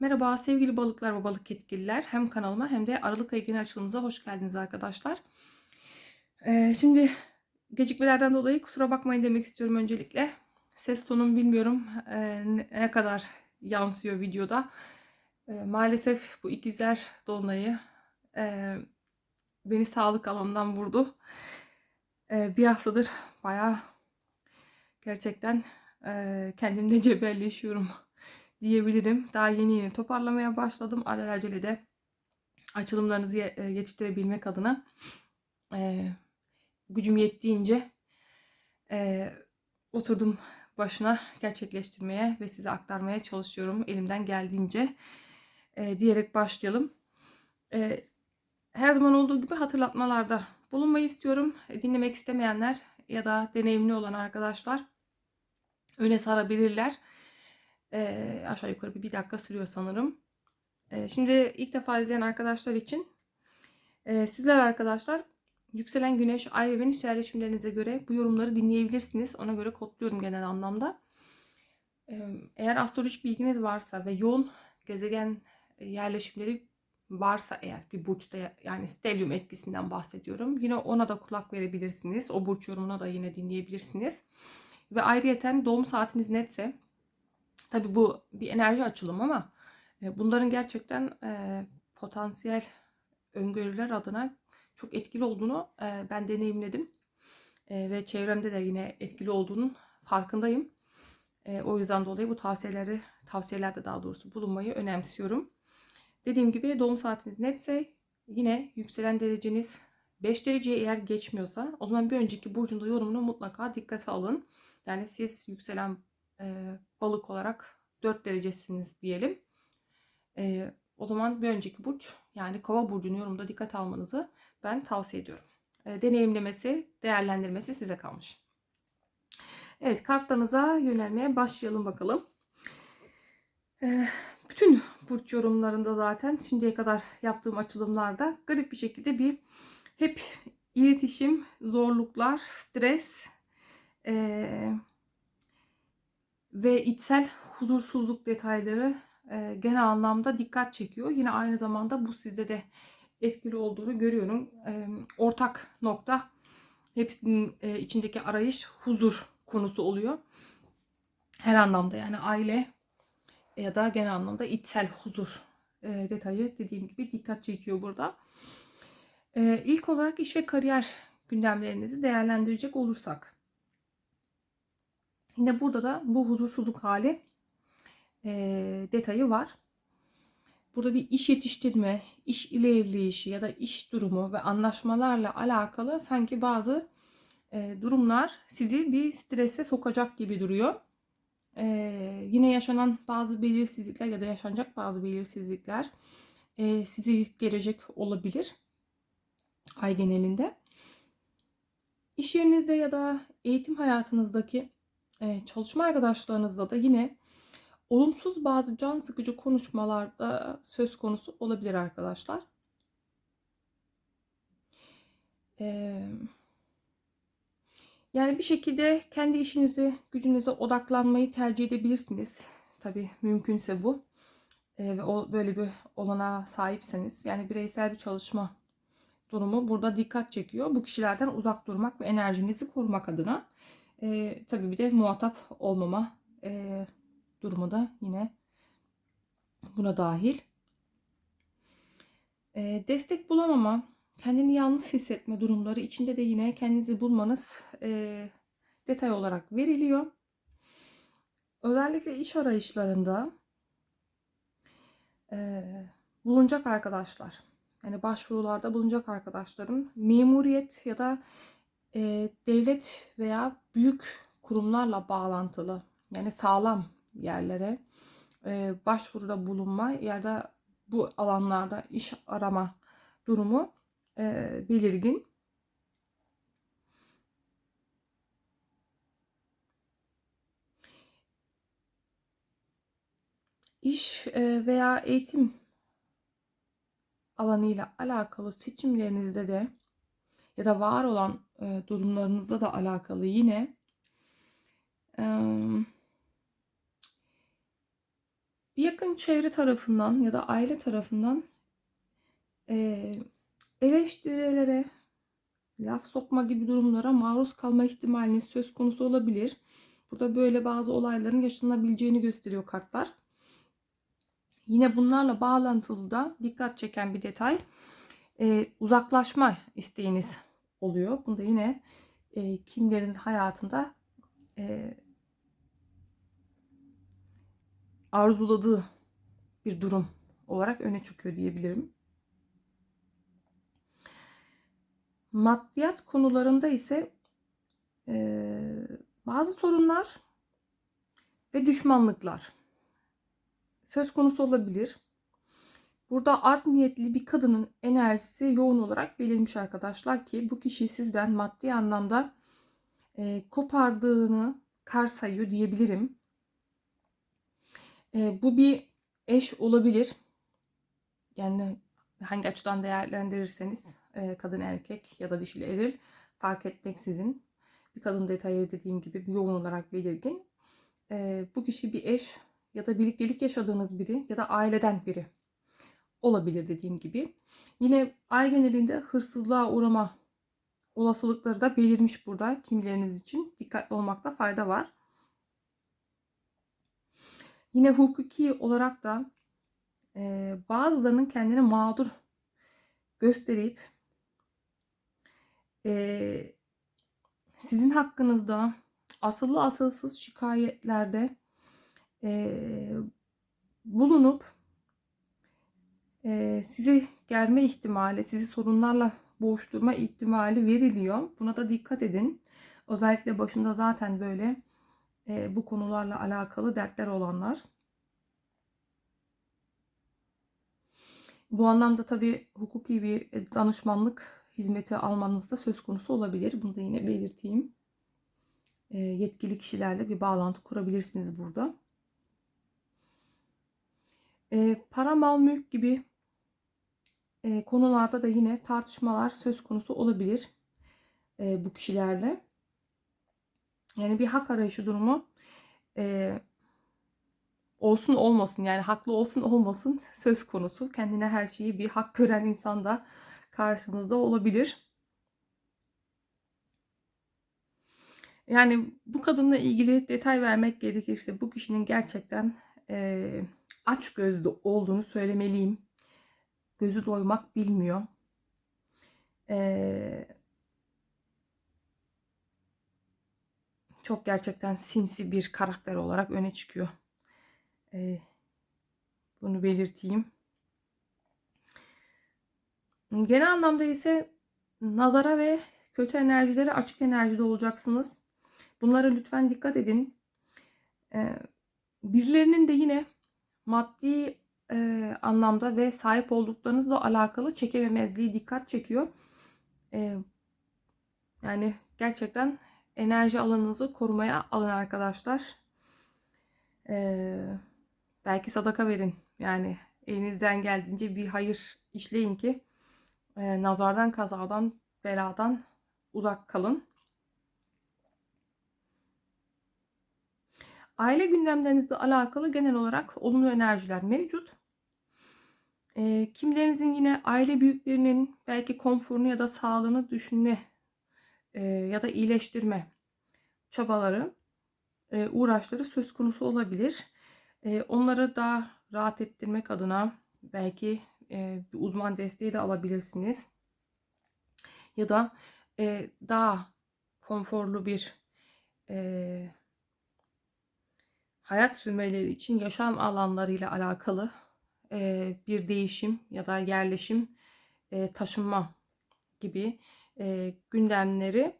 Merhaba sevgili balıklar ve balık yetkililer. Hem kanalıma hem de Aralık ayı genel açılımıza hoş geldiniz arkadaşlar. Ee, şimdi gecikmelerden dolayı kusura bakmayın demek istiyorum öncelikle. Ses tonum bilmiyorum e, ne kadar yansıyor videoda. E, maalesef bu ikizler dolunayı e, beni sağlık alanından vurdu. E, bir haftadır bayağı gerçekten e, kendimle cebelleşiyorum diyebilirim. Daha yeni yeni toparlamaya başladım. Alelacele de açılımlarınızı e, yetiştirebilmek adına e, gücüm yettiğince e, oturdum başına gerçekleştirmeye ve size aktarmaya çalışıyorum elimden geldiğince e, diyerek başlayalım. E, her zaman olduğu gibi hatırlatmalarda bulunmayı istiyorum. E, Dinlemek istemeyenler ya da deneyimli olan arkadaşlar öne sarabilirler. Ee, aşağı yukarı bir, bir dakika sürüyor sanırım. Ee, şimdi ilk defa izleyen arkadaşlar için e, sizler arkadaşlar yükselen güneş, ay ve venüs yerleşimlerinize göre bu yorumları dinleyebilirsiniz. Ona göre kodluyorum genel anlamda. Ee, eğer astrolojik bilginiz varsa ve yoğun gezegen yerleşimleri varsa eğer bir burçta yani stelyum etkisinden bahsediyorum. Yine ona da kulak verebilirsiniz. O burç yorumuna da yine dinleyebilirsiniz. Ve ayrıyeten doğum saatiniz netse Tabii bu bir enerji açılımı ama e, bunların gerçekten e, potansiyel öngörüler adına çok etkili olduğunu e, ben deneyimledim. Ve çevremde de yine etkili olduğunun farkındayım. O yüzden dolayı bu tavsiyeleri, tavsiyelerde daha doğrusu bulunmayı önemsiyorum. Dediğim gibi doğum saatiniz netse yine yükselen dereceniz 5 dereceye eğer geçmiyorsa o zaman bir önceki burcunda yorumunu mutlaka dikkate alın. Yani siz yükselen e, balık olarak 4 derecesiniz diyelim. E, o zaman bir önceki burç yani kova burcunu yorumda dikkat almanızı ben tavsiye ediyorum. E, deneyimlemesi, değerlendirmesi size kalmış. Evet kartlarınıza yönelmeye başlayalım bakalım. E, bütün burç yorumlarında zaten şimdiye kadar yaptığım açılımlarda garip bir şekilde bir hep iletişim, zorluklar, stres, eee ve içsel huzursuzluk detayları e, genel anlamda dikkat çekiyor. Yine aynı zamanda bu sizde de etkili olduğunu görüyorum. E, ortak nokta hepsinin e, içindeki arayış huzur konusu oluyor. Her anlamda yani aile ya da genel anlamda içsel huzur e, detayı dediğim gibi dikkat çekiyor burada. E, ilk olarak iş ve kariyer gündemlerinizi değerlendirecek olursak Yine burada da bu huzursuzluk hali e, detayı var. Burada bir iş yetiştirme, iş ilerleyişi ya da iş durumu ve anlaşmalarla alakalı sanki bazı e, durumlar sizi bir strese sokacak gibi duruyor. E, yine yaşanan bazı belirsizlikler ya da yaşanacak bazı belirsizlikler e, sizi gelecek olabilir ay genelinde. İş yerinizde ya da eğitim hayatınızdaki çalışma arkadaşlarınızla da yine olumsuz bazı can sıkıcı konuşmalarda söz konusu olabilir arkadaşlar. Ee, yani bir şekilde kendi işinize, gücünüze odaklanmayı tercih edebilirsiniz. Tabii mümkünse bu. Ee, ve böyle bir olana sahipseniz. Yani bireysel bir çalışma durumu burada dikkat çekiyor. Bu kişilerden uzak durmak ve enerjinizi korumak adına. E, tabii bir de muhatap olmama e, durumu da yine buna dahil. E, destek bulamama, kendini yalnız hissetme durumları içinde de yine kendinizi bulmanız e, detay olarak veriliyor. Özellikle iş arayışlarında e, bulunacak arkadaşlar, yani başvurularda bulunacak arkadaşların memuriyet ya da e, devlet veya büyük kurumlarla bağlantılı yani sağlam yerlere e, başvuruda bulunma ya da bu alanlarda iş arama durumu e, belirgin. İş veya eğitim alanıyla alakalı seçimlerinizde de ya da var olan e, durumlarınızla da alakalı yine e, yakın çevre tarafından ya da aile tarafından e, eleştirilere, laf sokma gibi durumlara maruz kalma ihtimaliniz söz konusu olabilir. Burada böyle bazı olayların yaşanabileceğini gösteriyor kartlar. Yine bunlarla bağlantılı da dikkat çeken bir detay e, uzaklaşma isteğiniz oluyor. Bunda yine e, kimlerin hayatında e, arzuladığı bir durum olarak öne çıkıyor diyebilirim. Maddiyat konularında ise e, bazı sorunlar ve düşmanlıklar söz konusu olabilir. Burada art niyetli bir kadının enerjisi yoğun olarak belirmiş arkadaşlar ki bu kişi sizden maddi anlamda e, kopardığını karsayıyor diyebilirim. E, bu bir eş olabilir. Yani hangi açıdan değerlendirirseniz e, kadın erkek ya da dişil eril fark etmeksizin bir kadın detayı dediğim gibi yoğun olarak belirgin. E, bu kişi bir eş ya da birliktelik yaşadığınız biri ya da aileden biri olabilir dediğim gibi. Yine ay genelinde hırsızlığa uğrama olasılıkları da belirmiş burada kimileriniz için. Dikkatli olmakta fayda var. Yine hukuki olarak da e, bazılarının kendini mağdur gösterip e, sizin hakkınızda asıllı asılsız şikayetlerde e, bulunup e, sizi germe ihtimali, sizi sorunlarla boğuşturma ihtimali veriliyor. Buna da dikkat edin. Özellikle başında zaten böyle e, bu konularla alakalı dertler olanlar. Bu anlamda tabii hukuki bir danışmanlık hizmeti almanız da söz konusu olabilir. Bunu da yine belirteyim. E, yetkili kişilerle bir bağlantı kurabilirsiniz burada. E, para, mal, mülk gibi e, konularda da yine tartışmalar söz konusu olabilir e, bu kişilerle. Yani bir hak arayışı durumu e, olsun olmasın yani haklı olsun olmasın söz konusu. Kendine her şeyi bir hak gören insan da karşınızda olabilir. Yani bu kadınla ilgili detay vermek gerekirse bu kişinin gerçekten e, aç gözlü olduğunu söylemeliyim. Gözü doymak bilmiyor. Ee, çok gerçekten sinsi bir karakter olarak öne çıkıyor. Ee, bunu belirteyim. Genel anlamda ise nazara ve kötü enerjilere açık enerjide olacaksınız. Bunlara lütfen dikkat edin. Ee, birilerinin de yine maddi e, anlamda ve sahip olduklarınızla alakalı çekememezliği dikkat çekiyor. E, yani gerçekten enerji alanınızı korumaya alın arkadaşlar. E, belki sadaka verin. Yani elinizden geldiğince bir hayır işleyin ki e, nazardan, kazadan, beladan uzak kalın. Aile gündemlerinizle alakalı genel olarak olumlu enerjiler mevcut. E, kimilerinizin yine aile büyüklerinin belki konforunu ya da sağlığını düşünme e, ya da iyileştirme çabaları, e, uğraşları söz konusu olabilir. E, onları daha rahat ettirmek adına belki e, bir uzman desteği de alabilirsiniz. Ya da e, daha konforlu bir e, hayat sürmeleri için yaşam alanlarıyla alakalı e, bir değişim ya da yerleşim, e, taşınma gibi e, gündemleri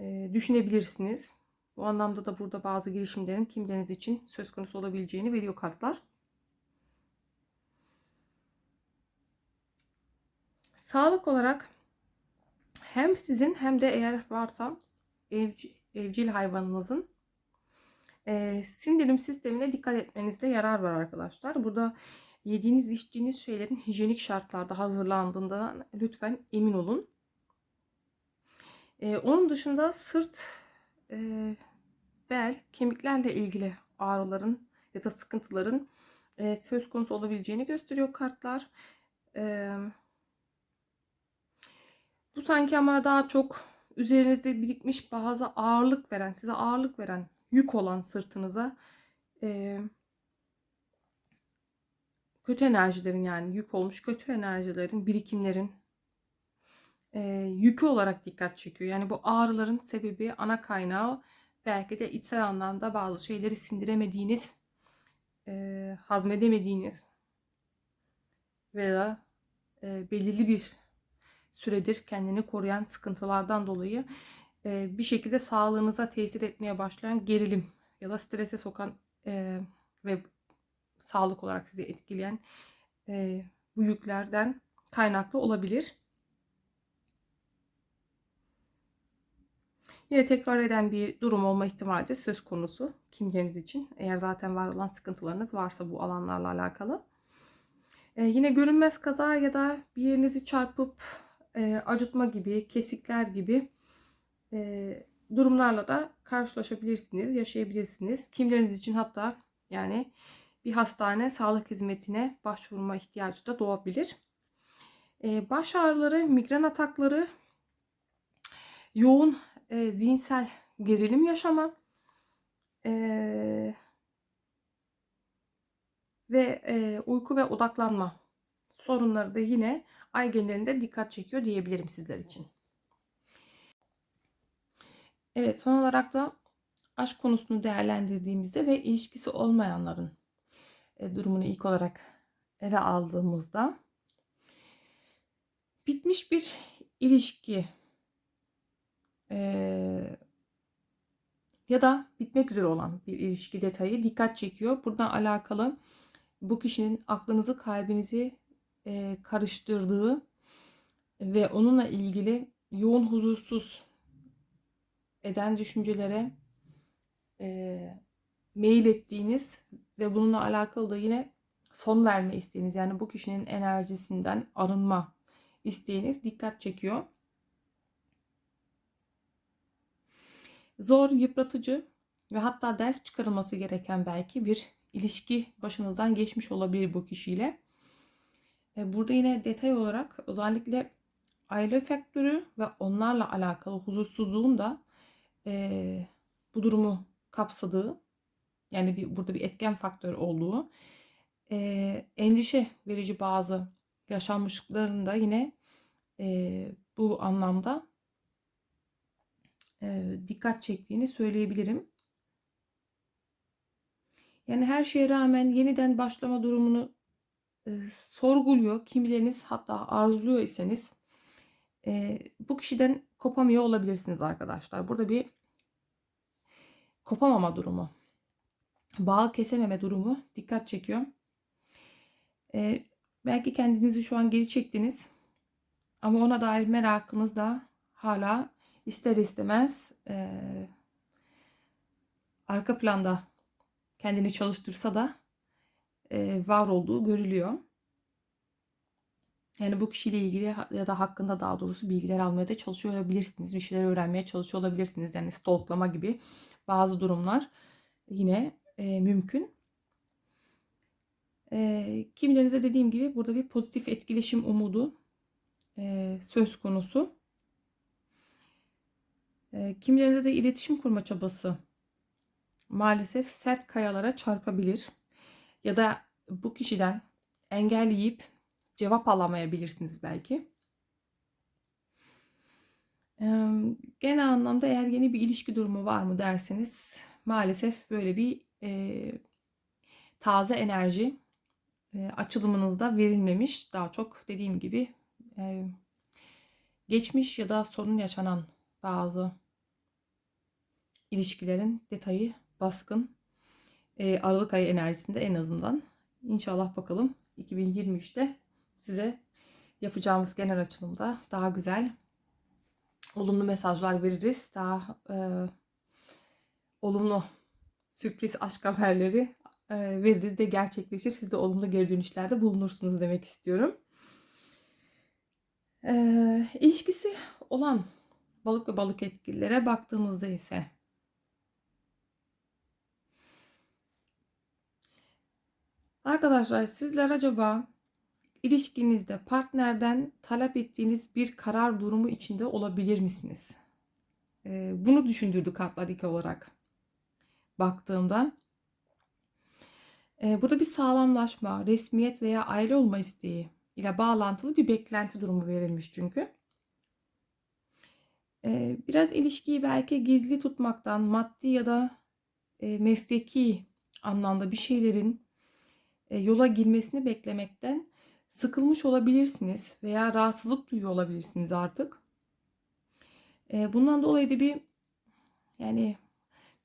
e, düşünebilirsiniz. Bu anlamda da burada bazı girişimlerin kimleriniz için söz konusu olabileceğini veriyor kartlar. Sağlık olarak hem sizin hem de eğer varsa evcil, evcil hayvanınızın e, sindirim sistemine dikkat etmenizde yarar var arkadaşlar. Burada yediğiniz içtiğiniz şeylerin hijyenik şartlarda hazırlandığından lütfen emin olun. E, onun dışında sırt, e, bel, kemiklerle ilgili ağrıların ya da sıkıntıların e, söz konusu olabileceğini gösteriyor kartlar. E, bu sanki ama daha çok üzerinizde birikmiş bazı ağırlık veren, size ağırlık veren, yük olan sırtınıza e, kötü enerjilerin yani yük olmuş kötü enerjilerin, birikimlerin e, yükü olarak dikkat çekiyor. Yani bu ağrıların sebebi, ana kaynağı belki de içsel anlamda bazı şeyleri sindiremediğiniz, e, hazmedemediğiniz veya e, belirli bir süredir kendini koruyan sıkıntılardan dolayı bir şekilde sağlığınıza tesir etmeye başlayan gerilim ya da strese sokan ve sağlık olarak sizi etkileyen bu yüklerden kaynaklı olabilir. Yine tekrar eden bir durum olma ihtimali de söz konusu kimleriniz için. Eğer zaten var olan sıkıntılarınız varsa bu alanlarla alakalı. Ee, yine görünmez kaza ya da bir yerinizi çarpıp e, acıtma gibi, kesikler gibi durumlarla da karşılaşabilirsiniz, yaşayabilirsiniz. Kimleriniz için hatta yani bir hastane sağlık hizmetine başvurma ihtiyacı da doğabilir. Baş ağrıları, migren atakları, yoğun zihinsel gerilim yaşama ve uyku ve odaklanma sorunları da yine ay genelinde dikkat çekiyor diyebilirim sizler için. Evet son olarak da aşk konusunu değerlendirdiğimizde ve ilişkisi olmayanların e, durumunu ilk olarak ele aldığımızda bitmiş bir ilişki e, ya da bitmek üzere olan bir ilişki detayı dikkat çekiyor. Buradan alakalı bu kişinin aklınızı kalbinizi e, karıştırdığı ve onunla ilgili yoğun huzursuz eden düşüncelere e, mail ettiğiniz ve bununla alakalı da yine son verme isteğiniz yani bu kişinin enerjisinden arınma isteğiniz dikkat çekiyor. Zor, yıpratıcı ve hatta ders çıkarılması gereken belki bir ilişki başınızdan geçmiş olabilir bu kişiyle. E, burada yine detay olarak özellikle aile faktörü ve onlarla alakalı huzursuzluğun da e, bu durumu kapsadığı yani bir, burada bir etken faktör olduğu e, endişe verici bazı yaşanmışlıkların da yine e, bu anlamda e, dikkat çektiğini söyleyebilirim. Yani her şeye rağmen yeniden başlama durumunu e, sorguluyor. Kimileriniz hatta arzuluyor iseniz e, bu kişiden kopamıyor olabilirsiniz arkadaşlar. Burada bir kopamama durumu, bağ kesememe durumu dikkat çekiyor. E, belki kendinizi şu an geri çektiniz ama ona dair merakınız da hala ister istemez e, arka planda kendini çalıştırsa da e, var olduğu görülüyor. Yani bu kişiyle ilgili ya da hakkında daha doğrusu bilgiler almaya da çalışıyor olabilirsiniz. Bir şeyler öğrenmeye çalışıyor olabilirsiniz. Yani stalklama gibi bazı durumlar yine e, mümkün. E, kimilerinize dediğim gibi burada bir pozitif etkileşim umudu e, söz konusu. E, kimilerinde de iletişim kurma çabası maalesef sert kayalara çarpabilir. Ya da bu kişiden engelleyip cevap alamayabilirsiniz belki. Genel anlamda eğer yeni bir ilişki durumu var mı derseniz maalesef böyle bir e, taze enerji e, açılımınızda verilmemiş. Daha çok dediğim gibi e, geçmiş ya da sorun yaşanan bazı ilişkilerin detayı baskın. E, Aralık ayı enerjisinde en azından. İnşallah bakalım 2023'te size yapacağımız genel açılımda daha güzel olumlu mesajlar veririz. Daha e, olumlu sürpriz aşk haberleri e, veririz de gerçekleşir. Siz de olumlu geri dönüşlerde bulunursunuz demek istiyorum. E, ilişkisi olan balık ve balık etkililere baktığımızda ise Arkadaşlar sizler acaba ilişkinizde partnerden talep ettiğiniz bir karar durumu içinde olabilir misiniz? Ee, bunu düşündürdü kartlar ilk olarak baktığımda. Ee, burada bir sağlamlaşma, resmiyet veya aile olma isteği ile bağlantılı bir beklenti durumu verilmiş çünkü. Ee, biraz ilişkiyi belki gizli tutmaktan, maddi ya da e, mesleki anlamda bir şeylerin e, yola girmesini beklemekten sıkılmış olabilirsiniz veya rahatsızlık duyuyor olabilirsiniz artık. E, bundan dolayı da bir yani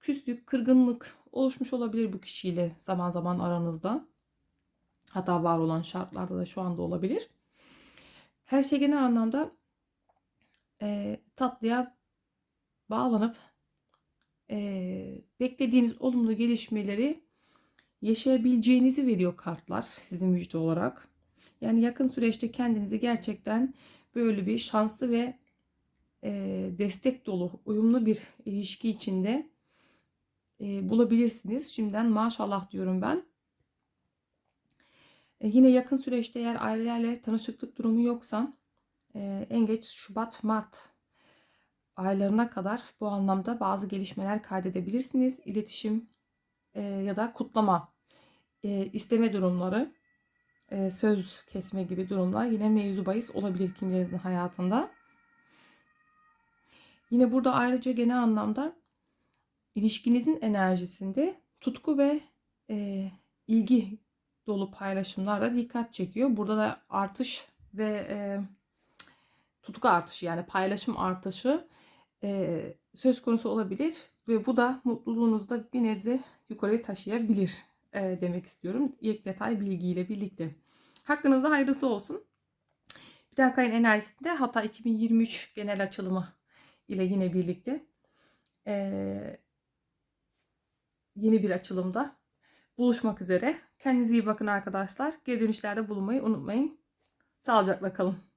küslük, kırgınlık oluşmuş olabilir bu kişiyle zaman zaman aranızda. Hatta var olan şartlarda da şu anda olabilir. Her şey genel anlamda e, tatlıya bağlanıp e, beklediğiniz olumlu gelişmeleri yaşayabileceğinizi veriyor kartlar sizin müjde olarak. Yani yakın süreçte kendinizi gerçekten böyle bir şanslı ve e, destek dolu, uyumlu bir ilişki içinde e, bulabilirsiniz. Şimdiden maşallah diyorum ben. E, yine yakın süreçte eğer ailelerle tanışıklık durumu yoksa e, en geç Şubat, Mart aylarına kadar bu anlamda bazı gelişmeler kaydedebilirsiniz. İletişim e, ya da kutlama, e, isteme durumları, e, söz kesme gibi durumlar yine mevzu bahis olabilir kimlerinizin hayatında. Yine burada ayrıca genel anlamda ilişkinizin enerjisinde tutku ve e, ilgi dolu paylaşımlar da dikkat çekiyor. Burada da artış ve e, tutku artışı yani paylaşım artışı e, söz konusu olabilir ve bu da mutluluğunuzda bir nebze yukarıya taşıyabilir e, demek istiyorum. İlk detay bilgiyle birlikte. Hakkınızda hayırlısı olsun. Bir dahaki ayın enerjisinde hatta 2023 genel açılımı ile yine birlikte e, yeni bir açılımda buluşmak üzere. Kendinize iyi bakın arkadaşlar. Geri dönüşlerde bulunmayı unutmayın. Sağlıcakla kalın.